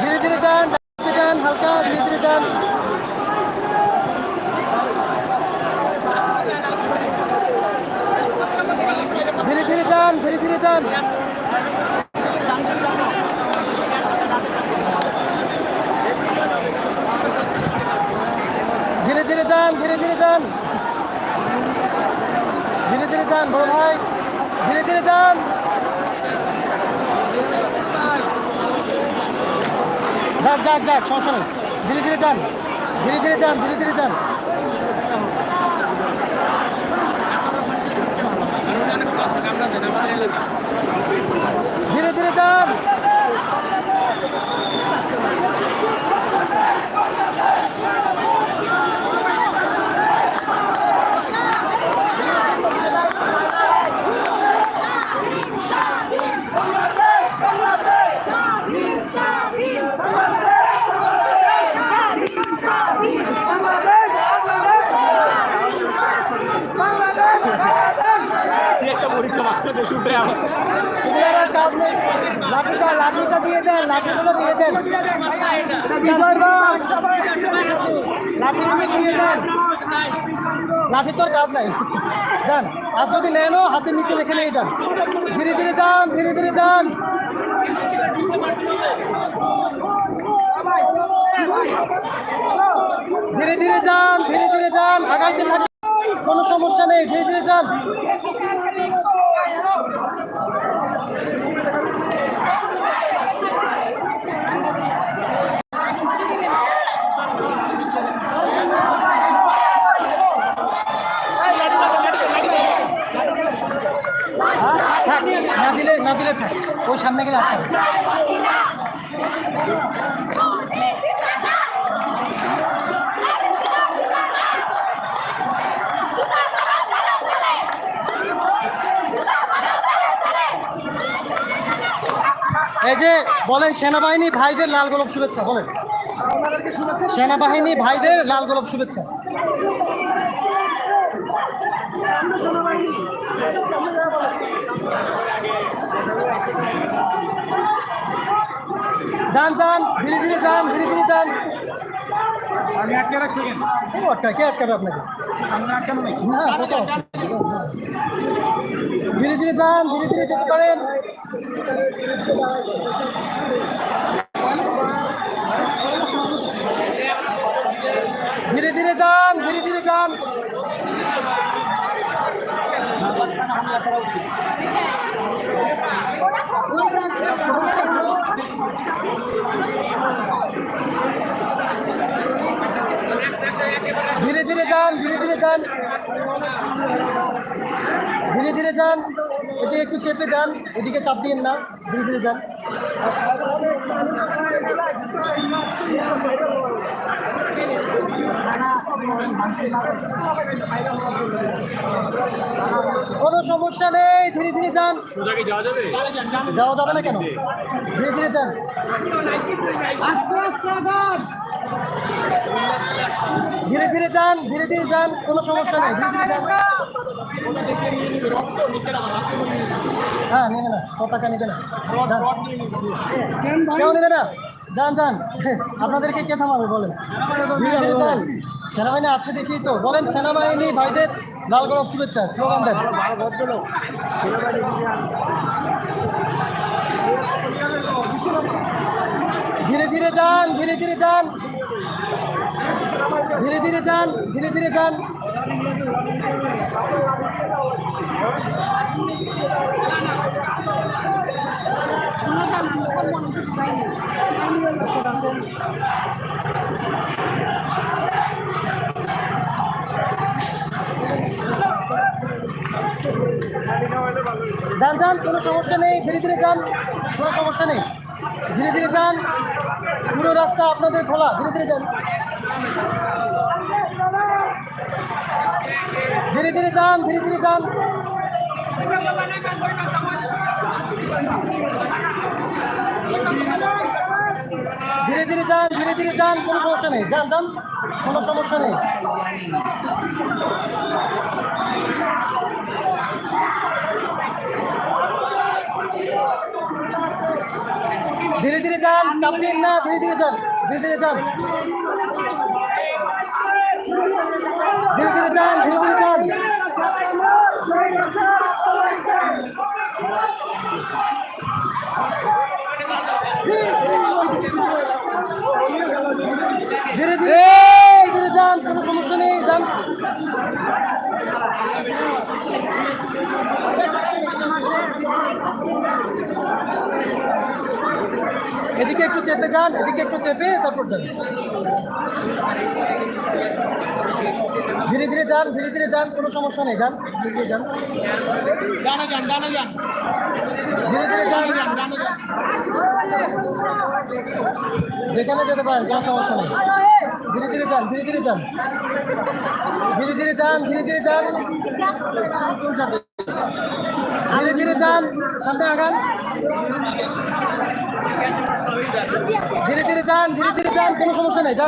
ধীরে ধীরে যান যান হালকা ধীরে ধীরে যান ধীরে ধীরে যান ধীরে ধীরে যান ধীরে ধীরে যান ধীরে ধীরে যান ধীরে ধীরে যান, বড় ভাই। ধীরে ধীরে যান। যাক যাক যাক সমস্যা নেই। ধীরে ধীরে যান। ধীরে ধীরে যান, ধীরে ধীরে যান। ধীরে ধীরে যান এগুলোর আর কাজ নেই লাঠি তোর কাজ নাই যান আর যদি নেনও হাতের নিচে রেখে নিয়ে যান ধীরে ধীরে যান ধীরে ধীরে যান ধীরে ধীরে যান, ধীরে ধীরে যান, আগাইতে থাকুন কোনো সমস্যা নেই ধীরে ধীরে যান থাক না দিলে না দিলে থাক। ওই সামনে গেলে আটকাবে। এই যে বলেন সেনাবাহিনী, ভাইদের লাল গোলাপ শুভেচ্ছা, বলেন। সেনাবাহিনী, ভাইদের লাল গোলাপ শুভেচ্ছা। যান যান ধীরে ধীরে যান ধীরে ধীরে যান। আমি আটকে রাখছি কেন? কে আটকায় কে আটকাবে আপনাকে? সামনে আটকানো নেই। না কোথাও ধীরে ধীরে যান ধীরে ধীরে যেতে পারেন ধীরে ধীরে যান ধীরে ধীরে যান ধীরে ধীরে যান ধীরে ধীরে যান ধীরে ধীরে যান এদিকে একটু চেপে যান এদিকে চাপ দিন না ধীরে ধীরে যান। কোনো সমস্যা নেই ধীরে ধীরে যান। যাওয়া যাবে? যাওয়া যাবে না কেন? ধীরে ধীরে যান। ধীরে ধীরে যান, ধীরে ধীরে যান, কোনো সমস্যা নেই, ধীরে ধীরে যান। হ্যাঁ নেবে না পতাকা নেবে না। কেউ নেবে না? যান যান। আপনাদেরকে কে থামাবে, বলেন? যান। সেনাবাহিনী আছে দেখি তো। বলেন, সেনাবাহিনী ভাইদের লাল গোলাপ শুভেচ্ছা, স্লোগান দেন। ধীরে ধীরে যান, ধীরে ধীরে যান। ধীরে ধীরে যান, ধীরে ধীরে যান। যান যান, কোনো সমস্যা নেই, ধীরে ধীরে যান, কোনো সমস্যা নেই। ধীরে ধীরে যান। পুরো রাস্তা আপনাদের খোলা। ধীরে ধীরে যান। ধীরে ধীরে যান, ধীরে ধীরে যান। ধীরে ধীরে যান, ধীরে ধীরে যান। কোনো সমস্যা নেই। যান যান। কোনো সমস্যা নেই। চাপ দিন না, ধীরে ধীরে যান, ধীরে ধীরে যান। ধীরে ধীরে যান, ধীরে ধীরে যান। ধীরে ধীরে ধীরে যান, কোনো সমস্যা নেই, যান। এদিকে একটু চেপে যান এদিকে একটু চেপে তারপর যান। ধীরে ধীরে যান ধীরে ধীরে যান কোনো সমস্যা নেই যান ধীরে ধীরে যান। ডানে যান ডানে যান। ধীরে ধীরে যান। যান। যেখানে যেতে পারেন কোনো সমস্যা নেই। ধীরে ধীরে যান ধীরে ধীরে যান। ধীরে ধীরে যান ধীরে ধীরে যান। ধীরে ধীরে যান সামনে আগান। ধীরে ধীরে যান ধীরে ধীরে যান কোনো সমস্যা নেই যান।